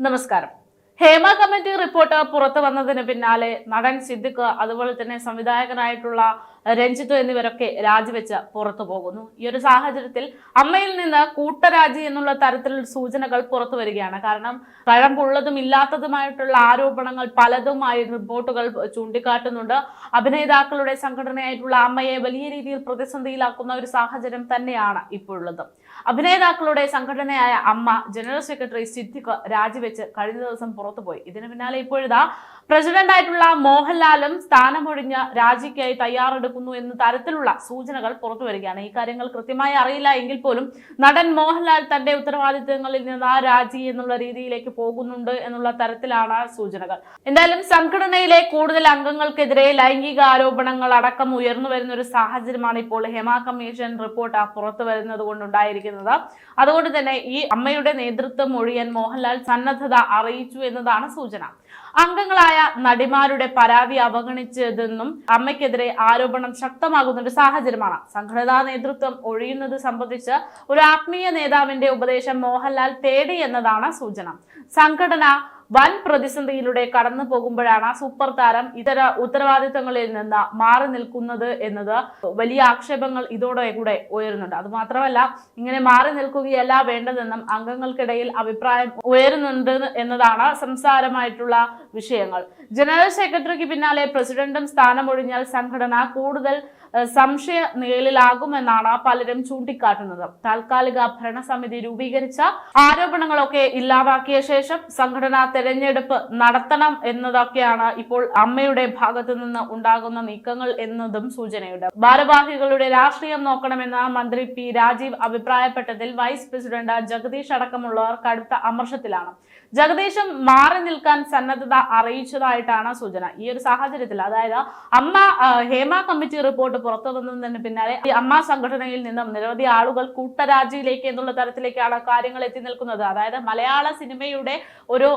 നമസ്കാരം. Hema committee report പുറത്തു വന്നതിന് പിന്നാലെ നടൻ സിദ്ദിഖ് അതുപോലെ തന്നെ സംവിധായകനായിട്ടുള്ള രഞ്ജിത്ത് എന്നിവരൊക്കെ രാജിവെച്ച് പുറത്തു പോകുന്നു. ഈ ഒരു സാഹചര്യത്തിൽ അമ്മയിൽ നിന്ന് കൂട്ടരാജി എന്നുള്ള തരത്തിലുള്ള സൂചനകൾ പുറത്തു വരികയാണ്. കാരണം കഴമ്പുള്ളതും ഇല്ലാത്തതുമായിട്ടുള്ള ആരോപണങ്ങൾ പലതുമായി റിപ്പോർട്ടുകൾ ചൂണ്ടിക്കാട്ടുന്നുണ്ട്. അഭിനേതാക്കളുടെ സംഘടനയായിട്ടുള്ള അമ്മയെ വലിയ രീതിയിൽ പ്രതിസന്ധിയിലാക്കുന്ന ഒരു സാഹചര്യം തന്നെയാണ് ഇപ്പോഴുള്ളത്. അഭിനേതാക്കളുടെ സംഘടനയായ അമ്മ ജനറൽ സെക്രട്ടറി സിദ്ദിഖ് രാജിവെച്ച് കഴിഞ്ഞ ദിവസം പുറത്തുപോയി ഇതിന് പിന്നാലെ ഇപ്പോഴിതാ പ്രസിഡന്റ് ആയിട്ടുള്ള മോഹൻലാലും സ്ഥാനമൊഴിഞ്ഞ് രാജിക്കായി തയ്യാറെടുക്കുന്നു എന്ന തരത്തിലുള്ള സൂചനകൾ പുറത്തു വരികയാണ്. ഈ കാര്യങ്ങൾ കൃത്യമായി അറിയില്ല എങ്കിൽ പോലും നടൻ മോഹൻലാൽ തന്റെ ഉത്തരവാദിത്തങ്ങളിൽ നിന്ന് ആ രാജി എന്നുള്ള രീതിയിലേക്ക് പോകുന്നുണ്ട് എന്നുള്ള തരത്തിലാണ് സൂചനകൾ. എന്തായാലും സംഘടനയിലെ കൂടുതൽ അംഗങ്ങൾക്കെതിരെ ലൈംഗിക ആരോപണങ്ങൾ അടക്കം ഉയർന്നു വരുന്ന ഒരു സാഹചര്യമാണ് ഇപ്പോൾ ഹെമ കമ്മീഷൻ റിപ്പോർട്ട് പുറത്തു വരുന്നത് കൊണ്ടുണ്ടായിരിക്കുന്നത്. അതുകൊണ്ട് തന്നെ ഈ അമ്മയുടെ നേതൃത്വം ഒഴിയാൻ മോഹൻലാൽ സന്നദ്ധത അറിയിച്ചു എന്നതാണ് സൂചന. അംഗങ്ങളായ നടിമാരുടെ പരാതി അവഗണിച്ചതെന്നും അമ്മയ്ക്കെതിരെ ആരോപണം ശക്തമാകുന്ന ഒരു സാഹചര്യമാണ്. സംഘടനാ നേതൃത്വം ഒഴിയുന്നത് സംബന്ധിച്ച് ഒരു ആത്മീയ നേതാവിന്റെ ഉപദേശം മോഹൻലാൽ തേടി എന്നതാണ് സൂചന. സംഘടന വൻ പ്രതിസന്ധിയിലൂടെ കടന്നു പോകുമ്പോഴാണ് സൂപ്പർ താരം ഇതര ഉത്തരവാദിത്തങ്ങളിൽ നിന്ന് മാറി നിൽക്കുന്നത് എന്നത് വലിയ ആക്ഷേപങ്ങൾ ഇതോടെ കൂടെ ഉയരുന്നുണ്ട്. അത് മാത്രമല്ല ഇങ്ങനെ മാറി നിൽക്കുകയല്ല വേണ്ടതെന്നും അംഗങ്ങൾക്കിടയിൽ അഭിപ്രായം ഉയരുന്നുണ്ട് എന്നതാണ് സംസാരമായിട്ടുള്ള വിഷയങ്ങൾ. ജനറൽ സെക്രട്ടറിക്ക് പിന്നാലെ പ്രസിഡന്റും സ്ഥാനമൊഴിഞ്ഞാൽ സംഘടന കൂടുതൽ സംശയ നിഴലിലാകുമെന്നാണ് പലരും ചൂണ്ടിക്കാട്ടുന്നത്. താൽക്കാലിക ഭരണസമിതി രൂപീകരിച്ച ആരോപണങ്ങളൊക്കെ ഇല്ലാതാക്കിയ ശേഷം സംഘടനാ തെരഞ്ഞെടുപ്പ് നടത്തണം എന്നതൊക്കെയാണ് ഇപ്പോൾ അമ്മയുടെ ഭാഗത്തു നിന്ന് ഉണ്ടാകുന്ന നീക്കങ്ങൾ എന്നതും സൂചനയുണ്ട്. ഭാരവാഹികളുടെ രാഷ്ട്രീയം നോക്കണമെന്ന മന്ത്രി പി രാജീവ് അഭിപ്രായപ്പെട്ടതിൽ വൈസ് പ്രസിഡന്റ് ജഗദീഷ് അടക്കമുള്ളവർ കടുത്ത അമർഷത്തിലാണ്. ജഗദീഷും മാറി നിൽക്കാൻ സന്നദ്ധത അറിയിച്ചതായിട്ടാണ് സൂചന. ഈ ഒരു സാഹചര്യത്തിൽ അതായത് അമ്മ ഹേമ കമ്മിറ്റി റിപ്പോർട്ട് പുറത്തു വന്നതിന് പിന്നാലെ അമ്മ സംഘടനയിൽ നിന്നും നിരവധി ആളുകൾ കൂട്ടരാജിയിലേക്ക് എന്നുള്ള തരത്തിലേക്കാണ് കാര്യങ്ങൾ എത്തി നിൽക്കുന്നത്. അതായത് മലയാള സിനിമയുടെ ഒരു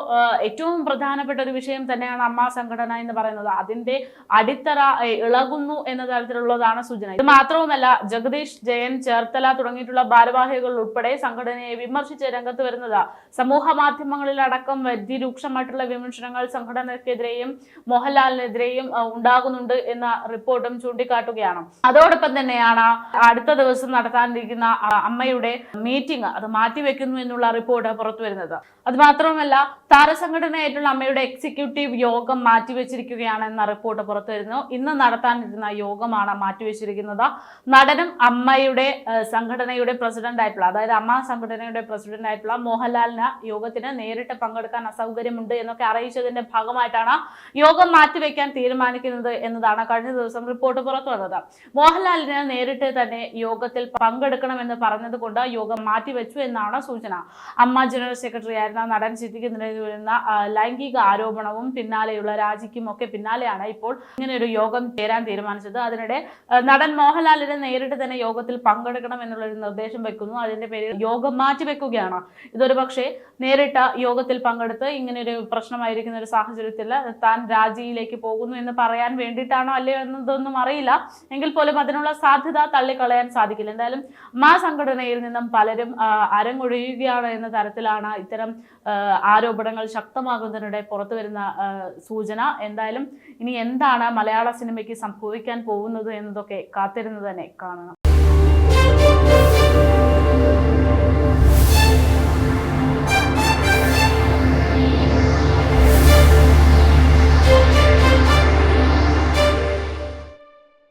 ഏറ്റവും പ്രധാനപ്പെട്ട ഒരു വിഷയം തന്നെയാണ് അമ്മ സംഘടന എന്ന് പറയുന്നത്. അതിന്റെ അടിത്തറ ഇളകുന്നു എന്ന തരത്തിലുള്ളതാണ് സൂചന. ഇത് മാത്രവുമല്ല ജഗദീഷ് ജയൻ ചേർത്തല തുടങ്ങിയിട്ടുള്ള ഭാരവാഹികൾ ഉൾപ്പെടെ സംഘടനയെ വിമർശിച്ച് രംഗത്ത് വരുന്നത്. സമൂഹ മാധ്യമങ്ങളിലടക്കം അതിരൂക്ഷമായിട്ടുള്ള വിമർശനങ്ങൾ സംഘടനക്കെതിരെയും മോഹൻലാലിനെതിരെയും ഉണ്ടാകുന്നുണ്ട് എന്ന റിപ്പോർട്ടും ചൂണ്ടിക്കാട്ടുകയാണ്. അതോടൊപ്പം തന്നെയാണ് അടുത്ത ദിവസം നടത്താനിരിക്കുന്ന അമ്മയുടെ മീറ്റിംഗ് അത് മാറ്റിവെക്കുന്നു എന്നുള്ള റിപ്പോർട്ട് പുറത്തു വരുന്നത് അത് മാത്രമല്ല താരസംഘടനയായിട്ടുള്ള അമ്മയുടെ എക്സിക്യൂട്ടീവ് യോഗം മാറ്റിവെച്ചിരിക്കുകയാണ് എന്ന റിപ്പോർട്ട് പുറത്തു വരുന്നു ഇന്ന് നടത്താനിരുന്ന യോഗമാണ് മാറ്റിവെച്ചിരിക്കുന്നത്. നടനും അമ്മയുടെ സംഘടനയുടെ പ്രസിഡന്റ് ആയിട്ടുള്ള അതായത് അമ്മ സംഘടനയുടെ പ്രസിഡന്റ് ആയിട്ടുള്ള മോഹൻലാലിന് യോഗത്തിന് നേരിട്ട് പങ്കെടുക്കാൻ അസൗകര്യമുണ്ട് എന്നൊക്കെ അറിയിച്ചതിന്റെ ഭാഗമായിട്ടാണ് യോഗം മാറ്റിവെക്കാൻ തീരുമാനിക്കുന്നത് എന്നതാണ് കഴിഞ്ഞ ദിവസം റിപ്പോർട്ട് പുറത്തു വന്നത് മോഹൻലാലിന് നേരിട്ട് തന്നെ യോഗത്തിൽ പങ്കെടുക്കണമെന്ന് പറഞ്ഞതുകൊണ്ട് യോഗം മാറ്റിവെച്ചു എന്നാണ് സൂചന. അമ്മ ജനറൽ സെക്രട്ടറി ആയിരുന്ന നടൻ സിദ്ദിഖിനെതിരെ വരുന്ന ലൈംഗിക ആരോപണവും പിന്നാലെയുള്ള രാജിക്കും ഒക്കെ പിന്നാലെയാണ് ഇപ്പോൾ ഇങ്ങനെ ഒരു യോഗം ചേരാൻ തീരുമാനിച്ചത്. അതിനിടെ നടൻ മോഹൻലാലിന് നേരിട്ട് തന്നെ യോഗത്തിൽ പങ്കെടുക്കണം എന്നുള്ള ഒരു നിർദ്ദേശം വെക്കുന്നു. അതിന്റെ പേരിൽ യോഗം മാറ്റിവെക്കുകയാണ്. ഇതൊരു പക്ഷേ നേരിട്ട യോഗത്തിൽ പങ്കെടുത്ത് ഇങ്ങനെ ഒരു പ്രശ്നമായിരിക്കുന്ന ഒരു സാഹചര്യത്തിൽ താൻ രാജിയിലേക്ക് പോകുന്നു എന്ന് പറയാൻ വേണ്ടിയിട്ടാണോ അല്ലയോ എന്നതൊന്നും അറിയില്ല. എങ്കിൽ പോലും അതിനുള്ള സാധ്യത തള്ളിക്കളയാൻ സാധിക്കില്ല. എന്തായാലും മാ സംഘടനയിൽ നിന്നും പലരും അരങ്ങൊഴിയുകയാണ് എന്ന തരത്തിലാണ് ഇത്തരം ആരോപണങ്ങൾ ശക്തമാകുന്നതിനിടെ പുറത്തു വരുന്ന സൂചന. എന്തായാലും ഇനി എന്താണ് മലയാള സിനിമയ്ക്ക് സംഭവിക്കാൻ പോകുന്നത് എന്നതൊക്കെ കാത്തിരുന്ന് തന്നെ കാണണം.